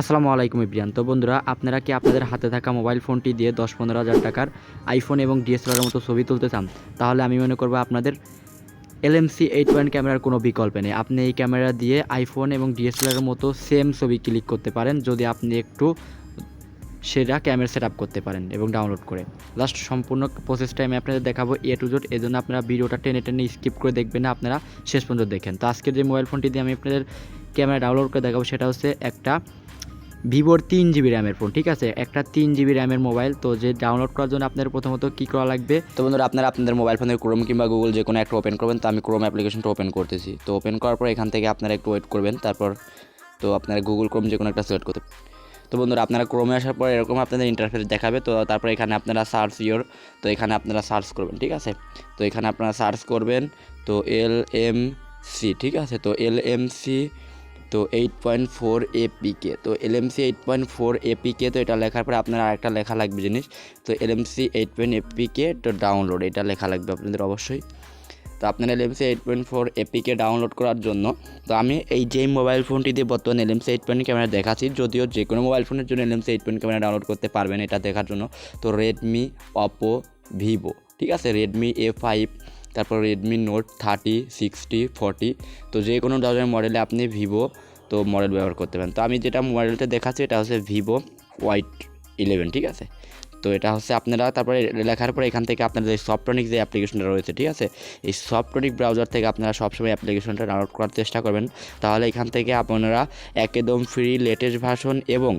আসসালামু আলাইকুম ইব্রিয়ান। তো বন্ধুরা, আপনারা কি আপনাদের হাতে থাকা মোবাইল ফোনটি দিয়ে দশ পনেরো হাজার টাকার আইফোন এবং ডিএসএলআর মতো ছবি তুলতে চান, তাহলে আমি মনে করব আপনাদের এলএমসি এইট পয়েন্ট ক্যামেরার কোনো বিকল্প নেই। আপনি এই ক্যামেরা দিয়ে আইফোন এবং ডিএসএলআর মতো সেম ছবি ক্লিক করতে পারেন, যদি আপনি একটু সেটা ক্যামেরা সেট করতে পারেন এবং ডাউনলোড করে। লাস্ট সম্পূর্ণ প্রসেসটা আমি আপনাদের দেখাবো এ টু জোট এই জন্য আপনারা ভিডিওটা টেনে টেনে স্কিপ করে দেখবেন না, আপনারা শেষ পর্যন্ত দেখেন। তো আজকের যে মোবাইল ফোনটি দিয়ে আমি আপনাদের ক্যামেরা ডাউনলোড করে দেখাবো, সেটা হচ্ছে একটা ভিভোর তিন জিবি র্যামের ফোন ঠিক আছে? একটা তিন জিবি র্যামের মোবাইল তো যে ডাউনলোড করার জন্য আপনার প্রথমত কী করা লাগবে? তো বন্ধুরা, আপনারা আপনাদের মোবাইল ফোনের ক্রোম কিংবা গুগল যে কোনো একটা ওপেন করবেন, তো আমি ক্রোম অ্যাপ্লিকেশনটা ওপেন করতেছি। তো ওপেন করার পর এখান থেকে আপনারা একটু ওয়েট করবেন, তারপর তো আপনারা গুগল ক্রোম যে কোনো একটা সিলেক্ট করতে তো বন্ধুরা, আপনারা ক্রোমে আসার পর এরকম আপনাদের ইন্টারফেস দেখাবে, তো তারপর এখানে আপনারা সার্চ ইয়োর তো এখানে আপনারা সার্চ করবেন, ঠিক আছে? তো এখানে আপনারা সার্চ করবেন, তো এল এম সি ঠিক আছে? তো এল এম সি তো এইট পয়েন্ট ফোর এপিকে তো LMC eight point four APK তো এটা লেখার পরে আপনার আরেকটা লেখা লাগবে জিনিস, তো এলএমসি এইট পয়েন্ট এপিকে তো ডাউনলোড এটা লেখা লাগবে আপনাদের অবশ্যই। তো আপনার LMC eight point four APK download করার জন্য, তো আমি এই যে মোবাইল ফোনটি দিয়ে বর্তমানে এলএমসি এইট পয়েন্ট ক্যামেরা দেখাচ্ছি, যদিও যে কোনো মোবাইল ফোনের জন্য LMC eight point camera download করতে পারবেন এটা দেখার জন্য, তো রেডমি অপো ভিভো ঠিক আছে? রেডমি এ ফাইভ তারপর Redmi note thirty sixty forty তো যে কোনো ধরনের মডেলে আপনি ভিভো তো মডেল ব্যবহার করতে পারেন। তো আমি যেটা মডেলটা দেখাচ্ছি, এটা হচ্ছে ভিভো ওয়াইট ইলেভেন ঠিক আছে? তো এটা হচ্ছে আপনারা তারপরে লেখার পরে এখান থেকে আপনাদের এই সফটনিক যে অ্যাপ্লিকেশনটা রয়েছে, ঠিক আছে? এই সফটনিক ব্রাউজার থেকে আপনারা সবসময় অ্যাপ্লিকেশনটা ডাউনলোড করার চেষ্টা করবেন। তাহলে এখান থেকে আপনারা একদম ফ্রি লেটেস্ট ভার্সন এবং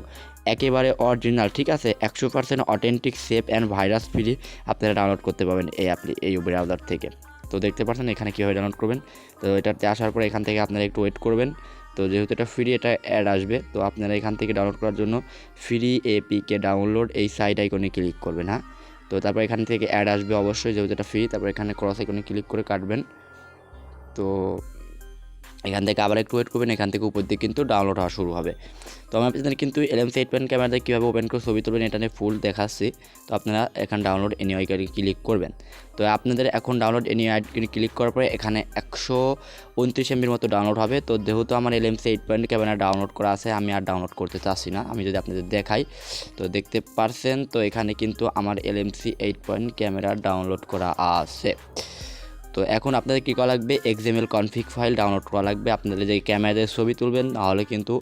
একেবারে অরিজিনাল ঠিক আছে? একশো percent authentic safe and virus free আপনারা ডাউনলোড করতে পারবেন এই অ্যাপ্লি এই ব্রাউজার থেকে। তো দেখতে পাচ্ছেন এখানে কীভাবে ডাউনলোড করবেন? তো এটাতে আসার পরে এখান থেকে আপনারা একটু ওয়েট করবেন। তো যেহেতু এটা ফ্রি এটা অ্যাড আসবে, তো আপনারা এখান থেকে ডাউনলোড করার জন্য ফ্রি এপিকে ডাউনলোড এই সাইট আইকনে ক্লিক করবেন হ্যাঁ? তো তারপর এখান থেকে অ্যাড আসবে অবশ্যই, যেহেতু এটা ফ্রি তারপর এখানে ক্রস আইকনে ক্লিক করে কাটবেন। তো এখান থেকে আবার একটু ওয়েট করবেন, এখান থেকে উপর দিকে কিন্তু ডাউনলোড হওয়া শুরু হবে। তো আমি আপনাদের কিন্তু এলএম সেট পয়েন্ট ক্যামেরাতে কীভাবে ওপেন করে ছবি তুলবেন এটা নিয়ে ফুল দেখাচ্ছি। তো আপনারা এখানে ডাউনলোড এনি আইকনে ক্লিক করবেন। তো আপনাদের এখন ডাউনলোড এনি আইকনে ক্লিক করার পরে এখানে একশো উনত্রিশ এমবির মতো ডাউনলোড হবে। তো যেহেতু আমার LM eight point camera download করা আছে, আমি আর ডাউনলোড করতে চাচ্ছি না। আমি যদি আপনাদের দেখাই, তো দেখতে পারছেন, তো এখানে কিন্তু আমার LMC eight point camera download করা আছে। তো এখন আপনাদের কী করা লাগবে? এক্সএমএল কনফিগ ফাইল ডাউনলোড করা লাগবে। আপনাদের যে ক্যামেরাতে ছবি তুলবেন, তাহলে কিন্তু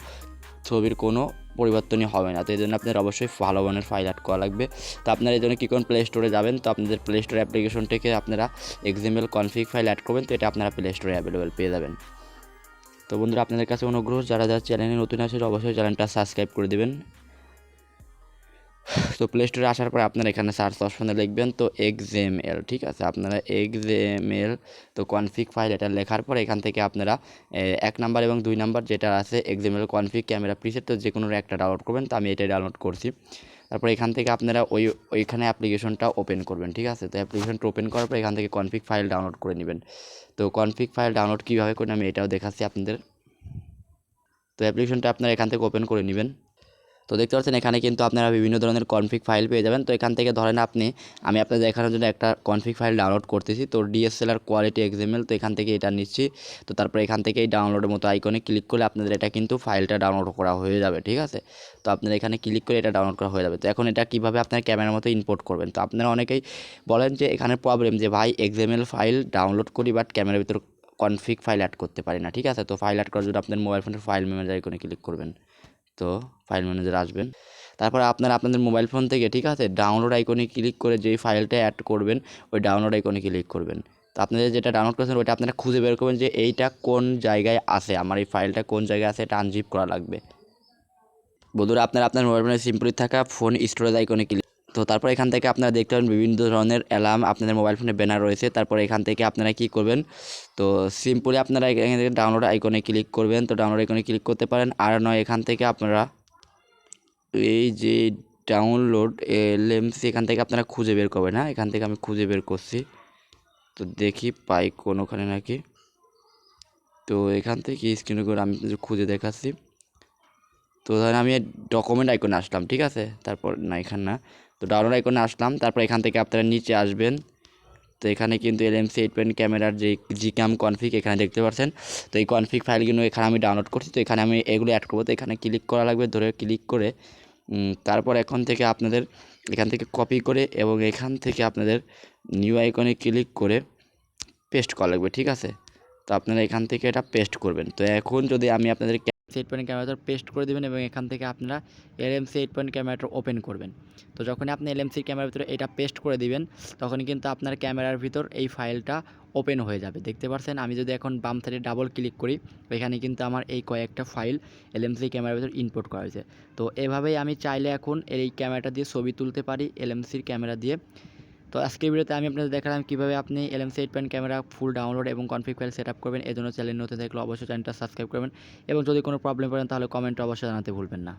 ছবির কোনো পরিবর্তনই হবে না। তো এই জন্য আপনাদের অবশ্যই ভালো মানের ফাইল অ্যাড করা লাগবে। তো আপনারা এই জন্য কী করুন? প্লে স্টোরে যাবেন। তো আপনাদের প্লে স্টোর অ্যাপ্লিকেশন থেকে আপনারা এক্সএমএল কনফিক ফাইল অ্যাড করবেন। তো এটা আপনারা প্লে স্টোরে অ্যাভেলেবেল পেয়ে যাবেন। তো বন্ধুরা, আপনাদের কাছে অনুগ্রহ। যারা যারা চ্যানেলে নতুন আছে অবশ্যই চ্যানেলটা সাবস্ক্রাইব করে দেবেন। তো প্লে স্টোরে আসার পর আপনারা এখানে সার্চ অপশনে লিখবেন, তো এক্সএমএল ঠিক আছে? আপনারা এক্সএমএল তো কনফিগ ফাইল এটা লেখার পর এখান থেকে আপনারা এক নাম্বার এবং দুই নাম্বার যেটা আছে এক্সএমএল কনফিক ক্যামেরা প্রিসেট তো যে কোনো একটা ডাউনলোড করবেন, তো আমি এটাই ডাউনলোড করছি। তারপর এখান থেকে আপনারা ওই, ওইখানে অ্যাপ্লিকেশনটা ওপেন করবেন, ঠিক আছে? তো অ্যাপ্লিকেশনটা ওপেন করার পর এখান থেকে কনফিগ ফাইল ডাউনলোড করে নেবেন। তো কনফিগ ফাইল ডাউনলোড কীভাবে করেন আমি এটাও দেখাচ্ছি আপনাদের। তো অ্যাপ্লিকেশনটা আপনারা এখান থেকে ওপেন করে নেবেন। তো দেখতে পাচ্ছেন, এখানে কিন্তু আপনারা বিভিন্ন ধরনের কনফিক ফাইল পেয়ে যাবেন। তো এখান থেকে ধরেন আপনি, আমি আপনাদের দেখানোর জন্য একটা কনফিক ফাইল ডাউনলোড করতেছি। তো ডিএসএলআর কোয়ালিটি এক্সএমএল তো এখান থেকে এটা নিচ্ছি। তো তারপর এখান থেকে এই ডাউনলোডের মতো আইকনে ক্লিক করলে আপনাদের এটা কিন্তু ফাইলটা ডাউনলোড করা হয়ে যাবে, ঠিক আছে? তো আপনারা এখানে ক্লিক করে এটা ডাউনলোড করা হয়ে যাবে। তো এখন এটা কীভাবে আপনার ক্যামেরার মতো ইম্পোর্ট করবেন? তো আপনারা অনেকেই বলেন যে, এখানে প্রবলেম যে, ভাই এক্সএমএল ফাইল ডাউনলোড করি বাট ক্যামেরার ভিতর কনফিক ফাইল অ্যাড করতে পারি না। ঠিক আছে? তো ফাইল অ্যাড করার জন্য আপনার মোবাইল ফোনের ফাইল ম্যানেজার আইকনে ক্লিক করবেন। তো ফাইল ম্যানেজার আসবেন। তারপরে আপনারা আপনাদের মোবাইল ফোন থেকে, ঠিক আছে? ডাউনলোড আইকনে ক্লিক করে যেই ফাইলটা অ্যাড করবেন, ওই ডাউনলোড আইকনে ক্লিক করবেন। তো আপনাদের যেটা ডাউনলোড করেছেন, ওইটা আপনারা খুঁজে বের করবেন যে এইটা কোন জায়গায় আছে, আমার এই ফাইলটা কোন জায়গায় আছে, এটা আনজিপ করা লাগবে। বন্ধুরা, আপনারা আপনার মোবাইল ফোনে সিম্পলি থাকা ফোন স্টোরেজ আইকনে ক্লিক তো তারপর এখান থেকে আপনারা দেখতে পাবেন বিভিন্ন ধরনের অ্যালার্ম, আপনাদের মোবাইল ফোনে ব্যানার রয়েছে। তারপর এখান থেকে আপনারা কি করবেন? তো সিম্পলি আপনারা এখান থেকে ডাউনলোড আইকনে ক্লিক করবেন। তো ডাউনলোড আইকনে ক্লিক করতে পারেন। আর নয়, এখান থেকে আপনারা এই যে ডাউনলোড এলএমসি এখান থেকে আপনারা খুঁজে বের করবেন হ্যাঁ? এখান থেকে আমি খুঁজে বের করছি। তো দেখি পাই কোনোখানে নাকি। তো এখান থেকে স্ক্রিনে করে আমি খুঁজে দেখাচ্ছি। তো ধরেন আমি ডকুমেন্ট আইকনে আসলাম, ঠিক আছে? তারপর, না, এখানে না। তো ডাউনলোড আইকনে আসলাম, তারপর এখান থেকে আপনারা নিচে আসবেন। তো এখানে কিন্তু এলএমসি এইট পয়েন্ট ক্যামেরার যে জি ক্যাম কনফিগ এখানে দেখতে পাচ্ছেন। তো এই কনফিক ফাইলগুলো এখানে আমি ডাউনলোড করছি। তো এখানে আমি এগুলো অ্যাড করব। তো এখানে ক্লিক করা লাগবে, ধরে ক্লিক করে তারপর এখন থেকে আপনাদের এখান থেকে কপি করে এবং এখান থেকে আপনাদের নিউ আইকনে ক্লিক করে পেস্ট করা লাগবে, ঠিক আছে? তো আপনারা এখান থেকে এটা পেস্ট করবেন। তো এখন যদি আমি আপনাদের এইট পয়েন্ট ক্যামেরাটা পেস্ট করে দেবেন এবং এখান থেকে আপনারা এলএমসি এইট পয়েন্ট ক্যামেরাটা ওপেন করবেন। তো যখনই আপনি এলএমসি ক্যামেরার ভিতরে এটা পেস্ট করে দিবেন, তখনই কিন্তু আপনার ক্যামেরার ভিতর এই ফাইলটা ওপেন হয়ে যাবে। দেখতে পাচ্ছেন আমি যদি এখন বাম সাইডে ডাবল ক্লিক করি, এখানে কিন্তু আমার এই কয়েকটা ফাইল এলএমসি ক্যামেরার ভিতর ইনপুট করা হয়েছে। তো এভাবেই আমি চাইলে এখন এই ক্যামেরাটা দিয়ে ছবি তুলতে পারি এলএমসির ক্যামেরা দিয়ে। তো আজকের ভিডিওতে আমি আপনাদের দেখালাম কীভাবে আপনি LMC eight point camera full download এবং কনফিগ ফাইল সেট আপ করবেন। এই জন্য চ্যানেল নতুন থাকলে অবশ্যই চ্যানেলটা সাবস্ক্রাইব করবেন এবং যদি কোনো প্রবলেম পড়েন তাহলে কমেন্টে অবশ্যই জানাতে ভুলবেন না।